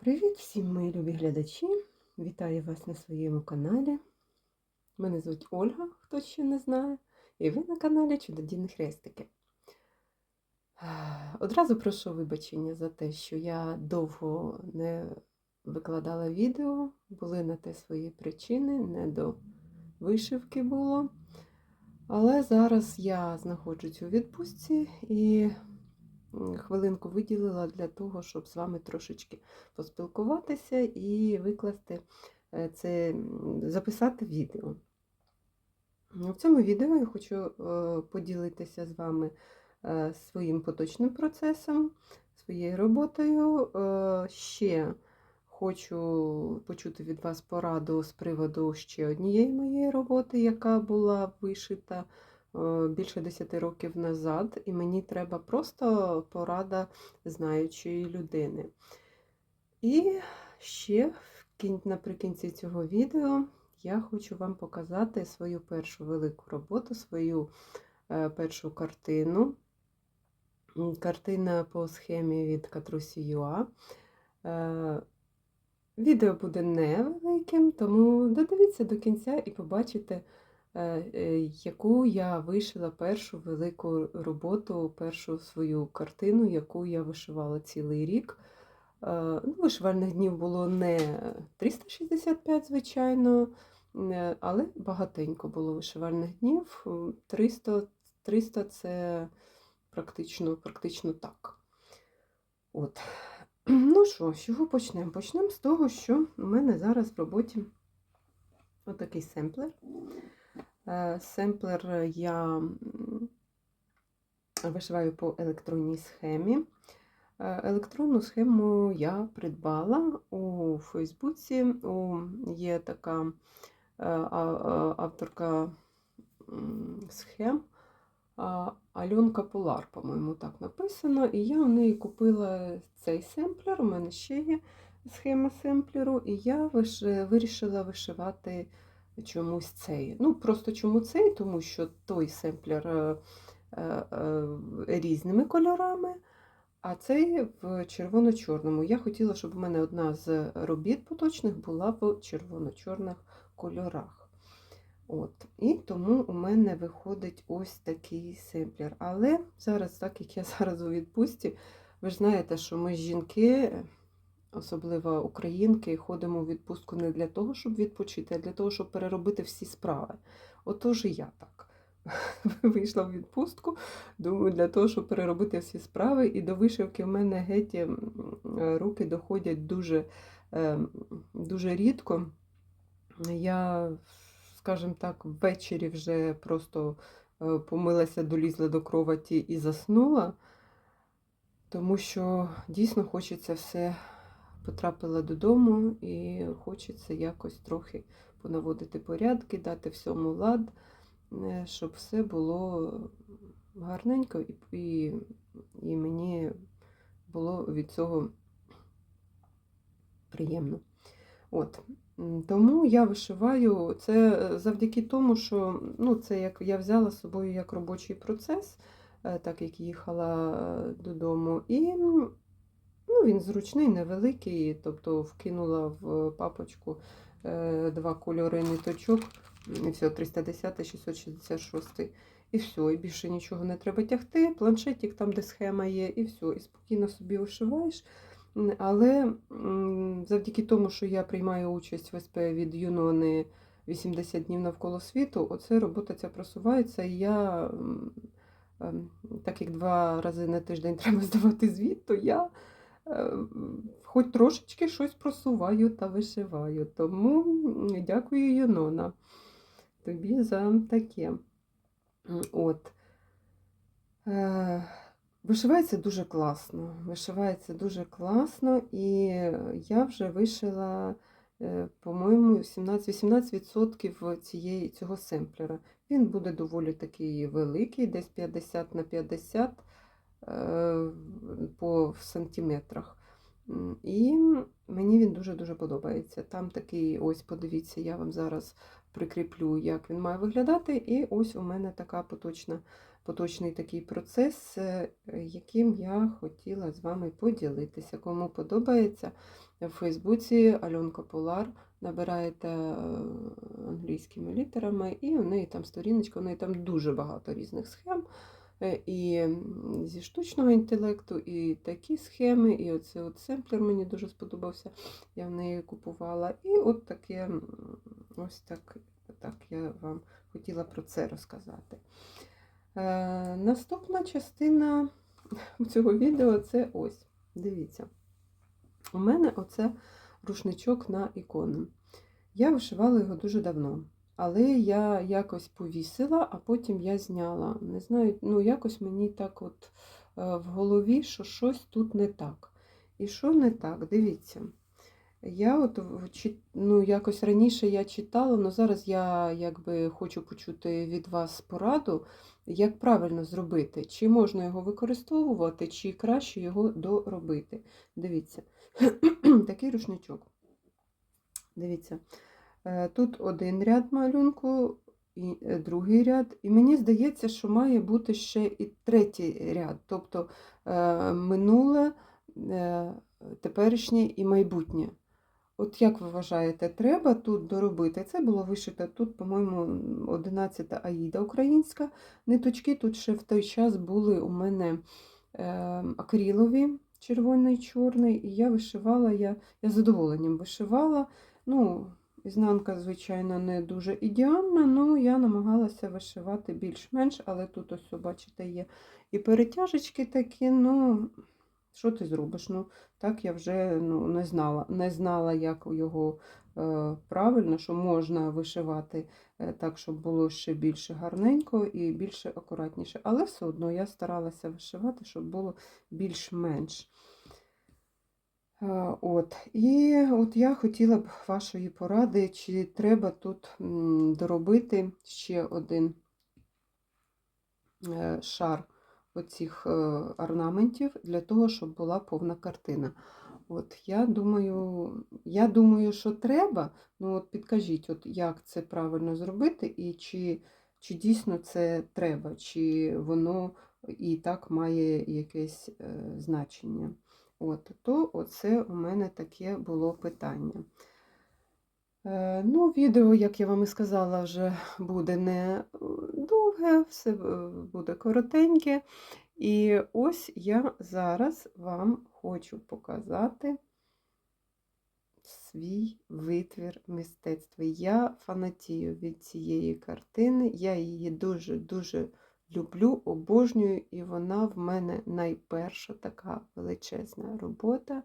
Привіт всім мої любі глядачі! Вітаю вас на своєму каналі. Мене звуть Ольга, хто ще не знає, і ви на каналі Чудодійні Хрестики. Одразу прошу вибачення за те, що я довго не викладала відео, були на те свої причини, не до вишивки було. Але зараз я знаходжусь у відпустці і хвилинку виділила для того, щоб з вами трошечки поспілкуватися і викласти е, це, записати відео. В цьому відео я хочу е, поділитися з вами е, своїм поточним процесом, своєю роботою. Ще хочу почути від вас пораду з приводу ще однієї моєї роботи, яка була вишита більше 10 років назад, і мені треба просто порада знаючої людини. І ще наприкінці цього відео я хочу вам показати свою першу велику роботу, свою е, першу картину. Картина по схемі від Катрусі Юа. Е, Відео буде невеликим, тому додивіться до кінця і побачите, е, е, яку я вишила першу велику роботу, першу свою картину, яку я вишивала цілий рік. Е, Ну, вишивальних днів було не 365, звичайно, е, але багатенько було вишивальних днів. 300, 300 це практично, практично так. От. Ну що, з чого почнемо? Почнемо з того, що у мене зараз в роботі отакий семплер. Семплер я вишиваю по електронній схемі. Е, Електронну схему я придбала у Фейсбуці. У, є така е, авторка схем. Альонка Полар, по-моєму, так написано. І я у неї купила цей семплер. У мене ще є схема семплеру, і я вирішила вишивати чомусь цей. Ну, просто чому цей, тому що той семплер е, е, е, різними кольорами. А цей в червоно-чорному. Я хотіла, щоб у мене одна з робіт поточних була в червоно-чорних кольорах. От. І тому у мене виходить ось такий семплер. Але зараз, так як я зараз у відпустці, ви ж знаєте, що ми жінки, особливо українки, ходимо у відпустку не для того, щоб відпочити, а для того, щоб переробити всі справи. Отож і я так. Вийшла в відпустку, думаю, для того, щоб переробити всі справи. І до вишивки в мене геть е, руки доходять дуже, е, дуже рідко. Я, скажімо так, ввечері вже просто е, помилася, долізла до кроваті і заснула, тому що дійсно хочеться все потрапила додому і хочеться якось трохи понаводити порядки, дати всьому лад, е, щоб все було гарненько і, і, мені було від цього приємно. От. Тому я вишиваю це е, завдяки тому, що ну, це як я взяла з собою як робочий процес, е, так як їхала додому. І ну, він зручний, невеликий, тобто вкинула в папочку е, два кольори ниточок, і все, 310, 666. І все, і більше нічого не треба тягти. Планшетик там, де схема є, і все, і спокійно собі вишиваєш. Але завдяки тому, що я приймаю участь в СП від Юнони 80 днів навколо світу, оце робота ця просувається. І я, ем, так як два рази на тиждень треба здавати звіт, то я хоч трошечки щось просуваю та вишиваю. Тому дякую, Юнона, тобі за таке. От. Е, Вишивається дуже класно. Вишивається дуже класно, і я вже вишила, е, по-моєму, 17-18% цієї, цього семплера. Він буде доволі такий великий, десь 50 на 50 е, по сантиметрах. І мені він дуже-дуже подобається. Там такий, ось, подивіться, я вам зараз прикріплю, як він має виглядати. І ось у мене така поточна поточний такий процес, е, яким я хотіла з вами поділитися. Кому подобається, в Фейсбуці Альонка Полар набираєте е, англійськими літерами, і у неї там сторіночка, у неї там дуже багато різних схем. Е, І зі штучного інтелекту, і такі схеми, і оцей от семплер мені дуже сподобався. Я в неї купувала. І от таке, ось так, так я вам хотіла про це розказати. Е, наступна частина цього відео це ось. Дивіться. У мене оце рушничок на ікону. Я вишивала його дуже давно. Але я якось повісила, а потім я зняла. Не знаю, ну якось мені так от е, в голові, що щось тут не так. І що не так? Дивіться. Я от ну, якось раніше я читала, але зараз я якби хочу почути від вас пораду, як правильно зробити, чи можна його використовувати, чи краще його доробити. Дивіться, такий рушничок. Дивіться, тут один ряд малюнку, і е, другий ряд, і мені здається, що має бути ще і третій ряд, тобто е, минуле, е, теперішнє і майбутнє. От як ви вважаєте, треба тут доробити? Це було вишито тут, по-моєму, 11-та аїда українська. Ниточки тут ще в той час були у мене е, акрилові, червоний, чорний, і я вишивала, я, я задоволенням вишивала. Ну, ізнанка, звичайно, не дуже ідеальна, але я намагалася вишивати більш-менш, але тут ось, бачите, є і перетяжечки такі, ну, що ти зробиш? Ну, так я вже ну, не знала, не знала, як його е, правильно, що можна вишивати е, так, щоб було ще більше гарненько і більше акуратніше. Але все одно я старалася вишивати, щоб було більш-менш. Е, От. І от я хотіла б вашої поради, чи треба тут доробити ще один е, шар оцих е, орнаментів для того, щоб була повна картина. От я думаю, я думаю, що треба. Ну от підкажіть, от як це правильно зробити, і чи, чи дійсно це треба, чи воно і так має якесь значення. От, то оце у мене таке було питання. Е, Ну, відео, як я вам і сказала, вже буде не е, довге, все е, буде коротеньке. І ось я зараз вам хочу показати свій витвір мистецтва. Я фанатію від цієї картини, я її дуже-дуже люблю, обожнюю, і вона в мене найперша така величезна робота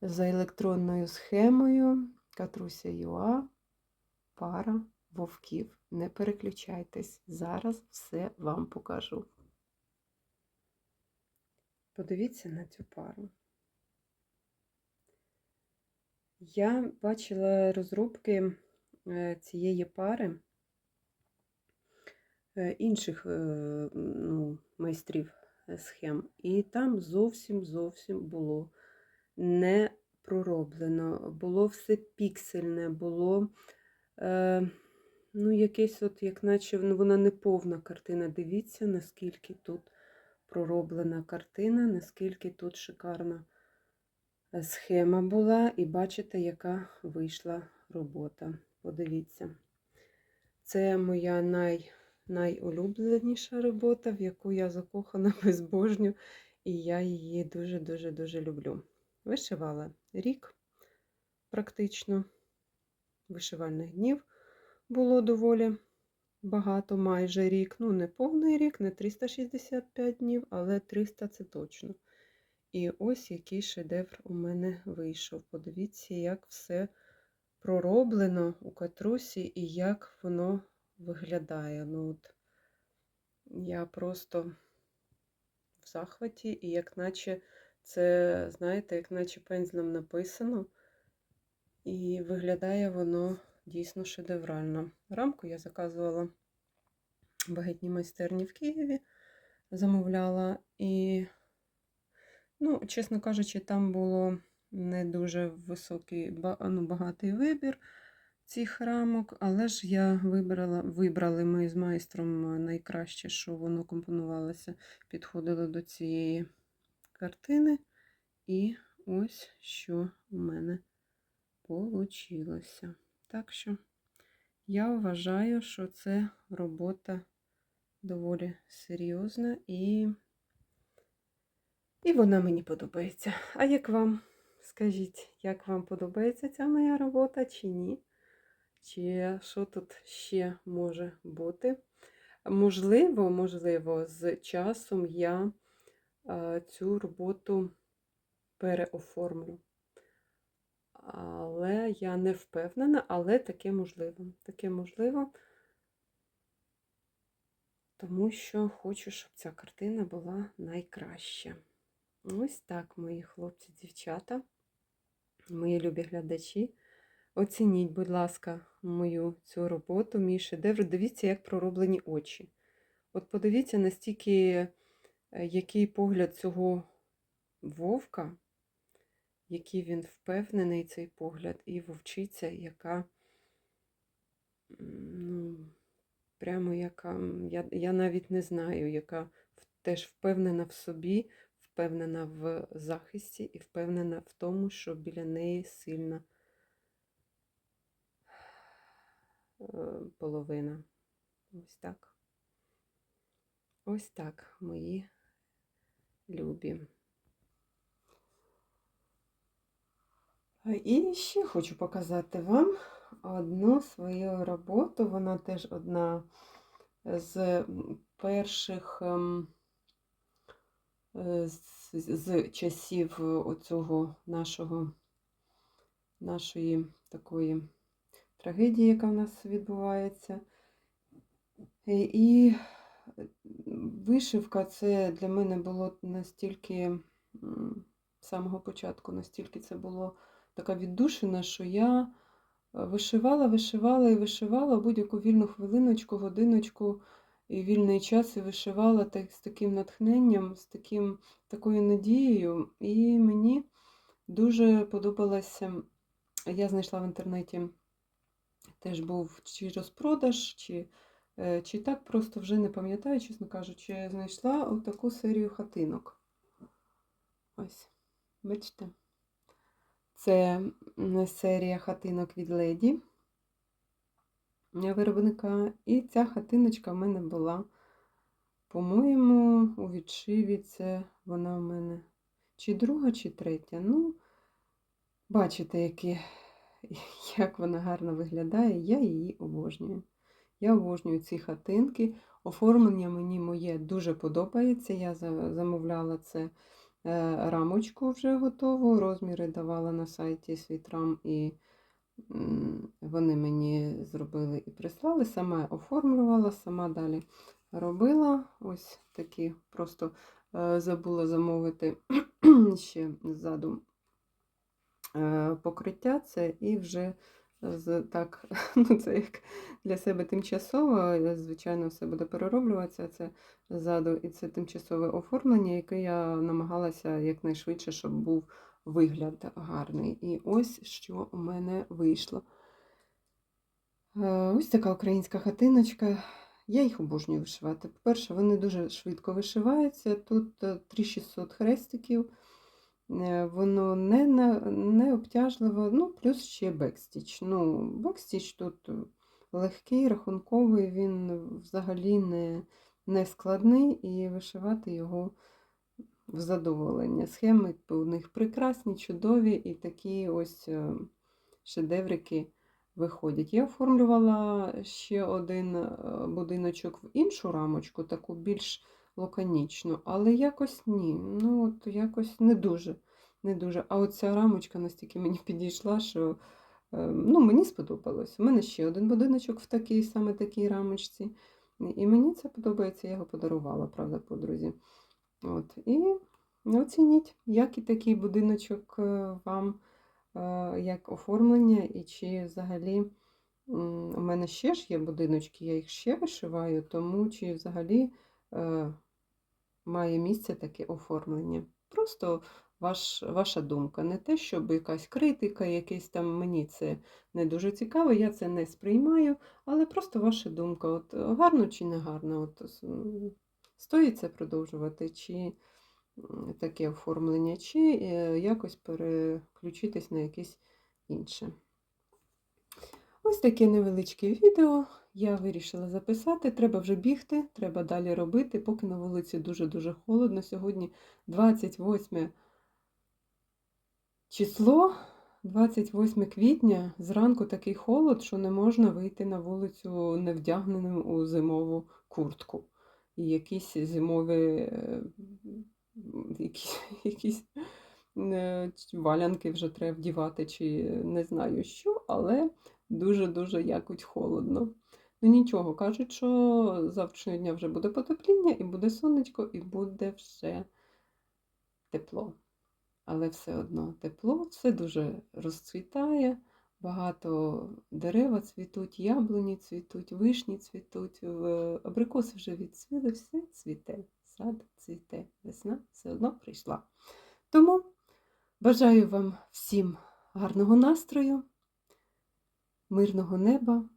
за електронною схемою Катруся Юа, пара вовків. Не переключайтесь, зараз все вам покажу. Подивіться на цю пару. Я бачила розробки е, цієї пари інших е, ну, майстрів е, схем, і там зовсім зовсім було не пророблено, було все піксельне, було е, ну, якесь, от, як наче ну, вона не повна картина. Дивіться, наскільки тут пророблена картина, наскільки тут шикарна схема була, і бачите, яка вийшла робота. Подивіться. Це моя най, найулюбленіша робота, в яку я закохана безбожню, і я її дуже-дуже-дуже люблю. Вишивала рік практично. Вишивальних днів було доволі багато, майже рік. Ну, не повний рік, не 365 днів, але 300 це точно. І ось який шедевр у мене вийшов. Подивіться, як все пророблено у катрусі і як воно виглядає. Ну, от, Я просто в захваті, і як наче це, знаєте, як наче пензлем написано. І виглядає воно дійсно шедеврально. Рамку я заказувала в багатній майстерні в Києві, замовляла. І, ну, чесно кажучи, там було не дуже високий, ну, багатий вибір. Цих рамок, але ж я вибрала, вибрали ми з майстром е, найкраще, що воно компонувалося, підходило до цієї картини. І ось що у мене получилося. Так що я вважаю, що це робота доволі серйозна і, і вона мені подобається. А як вам? Скажіть, як вам подобається ця моя робота чи ні? Чи що тут ще може бути? Можливо, можливо, з часом я е, цю роботу переоформлю. Але я не впевнена, але таке можливо. Таке можливо, тому що хочу, щоб ця картина була найкраща. Ось так, мої хлопці, дівчата, мої любі глядачі. Оцініть, будь ласка, мою цю роботу, мій шедевр. Дивіться, як пророблені очі. От подивіться, настільки, е, який погляд цього вовка, який він впевнений, цей погляд, і вовчиця, яка, ну, прямо яка, я, я навіть не знаю, яка теж впевнена в собі, впевнена в захисті і впевнена в тому, що біля неї сильна е, половина. Ось так. Ось так, мої любі. І ще хочу показати вам одну свою роботу. Вона теж одна з перших ем, е, з часів оцього нашого, нашої такої трагедії, яка в нас відбувається. І, і вишивка це для мене було настільки з самого початку, настільки це було така віддушина, що я е, вишивала, вишивала і вишивала будь-яку вільну хвилиночку, годиночку і вільний час і вишивала так, з таким натхненням, з таким, такою надією. І мені дуже подобалося, я знайшла в інтернеті, теж був чи розпродаж, чи, е, чи так просто вже не пам'ятаю, чесно кажучи, знайшла отаку серію хатинок. Ось, бачите? Це серія хатинок від леді виробника. І ця хатиночка в мене була, по-моєму, у відшиві це вона в мене чи друга, чи третя. Ну, бачите, які, як вона гарно виглядає, я її обожнюю. Я обожнюю ці хатинки. Оформлення мені моє дуже подобається. Я замовляла це е, рамочку вже готову. Розміри давала на сайті Світрам, і вони мені зробили і прислали. Сама оформлювала, сама далі робила. Ось такі просто е, забула замовити ще ззаду покриття це і вже з так, ну це як для себе тимчасово, е, звичайно, все буде перероблюватися це ззаду, і це тимчасове оформлення, яке я намагалася якнайшвидше, щоб був вигляд гарний. І ось що у мене вийшло. Е, Ось така українська хатиночка. Я їх обожнюю вишивати. По-перше, вони дуже швидко вишиваються. Тут е, 3600 хрестиків. Е, Воно не, не обтяжливо, ну, плюс ще бекстіч. Ну, бекстіч тут легкий, рахунковий, він взагалі не, не складний і вишивати його в задоволення. Схеми у них прекрасні, чудові і такі ось е, шедеврики виходять. Я оформлювала ще один е, будиночок в іншу рамочку, таку більш лаконічну, але якось ні. Ну, от якось не дуже. Не дуже. А оця рамочка настільки мені підійшла, що е, ну, мені сподобалось. У мене ще один будиночок в такій саме такій рамочці. І мені це подобається, я його подарувала, правда, подрузі. От. І оцініть, як і такий будиночок е, вам е, як оформлення, і чи взагалі у мене ще ж є будиночки, я їх ще вишиваю, тому чи взагалі е, має місце таке оформлення. Просто ваш, ваша думка. Не те, щоб якась критика, якесь там мені це не дуже цікаво, я це не сприймаю, але просто ваша думка. От гарно чи не гарно? От, стоїть це продовжувати, чи таке оформлення, чи е, якось переключитись на якесь інше. Ось таке невеличке відео я вирішила записати. Треба вже бігти, треба далі робити, поки на вулиці дуже-дуже холодно. Сьогодні 28 число, 28 квітня. Зранку такий холод, що не можна вийти на вулицю невдягненим у зимову куртку. І якісь зимові е, якісь, якісь е, валянки вже треба вдівати, чи не знаю що, але дуже-дуже якось холодно. Ну нічого, кажуть, що завтрашнього дня вже буде потепління, і буде сонечко, і буде все тепло. Але все одно тепло, все дуже розцвітає, багато дерева цвітуть, яблуні цвітуть, вишні цвітуть, абрикоси вже відцвіли, все цвіте, сад цвіте, весна все одно прийшла. Тому бажаю вам всім гарного настрою, мирного неба,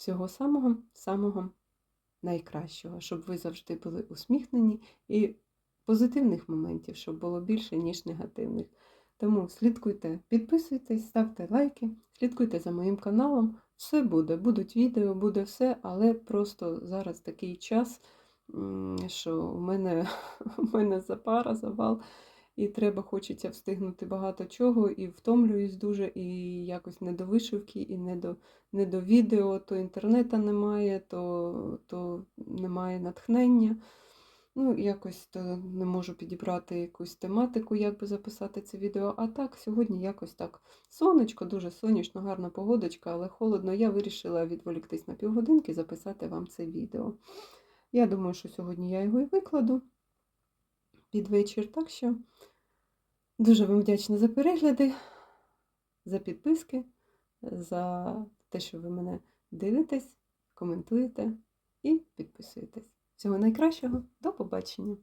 всього самого самого найкращого, щоб ви завжди були усміхнені і позитивних моментів, щоб було більше, ніж негативних. Тому слідкуйте, підписуйтесь, ставте лайки, слідкуйте за моїм каналом. Все буде, будуть відео, буде все, але просто зараз такий час, що у мене, у мене запара, завал, і треба, хочеться встигнути багато чого, і втомлююсь дуже, і якось не до вишивки, і не до, не до відео, то інтернету немає, то, то немає натхнення. Ну, якось то не можу підібрати якусь тематику, як би записати це відео. А так, сьогодні якось так. Сонечко, дуже сонячно, гарна погодочка, але холодно. Я вирішила відволіктись на півгодинки, записати вам це відео. Я думаю, що сьогодні я його і викладу під вечір. Так що дуже вам вдячна за перегляди, за підписки, за те, що ви мене дивитесь, коментуєте і підписуєтесь. Всього найкращого, до побачення!